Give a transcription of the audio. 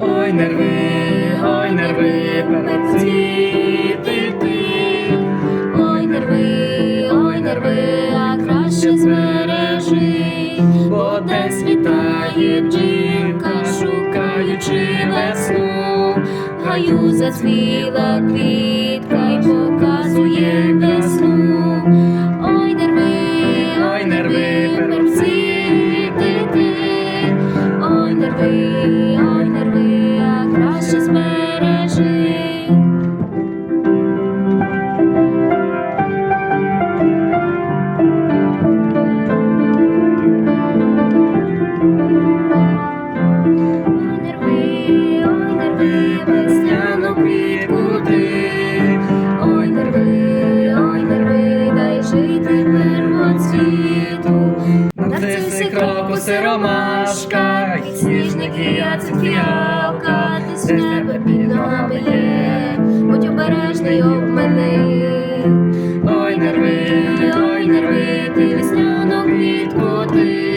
Ой, нерви, ой, нерви, перецвіти ти. Ой, нерви, ой, нерви, а краще збережи, Бо десь літає бджілка, шукаючи весну. гаю зацвіла квітка й показує Ой, нерви, це ромашка, сніжники, а це фіалка, ти з тебе під ногами є, будь обережний об мене, ой, нерви, ой, не рви, ти весняну квітку ти.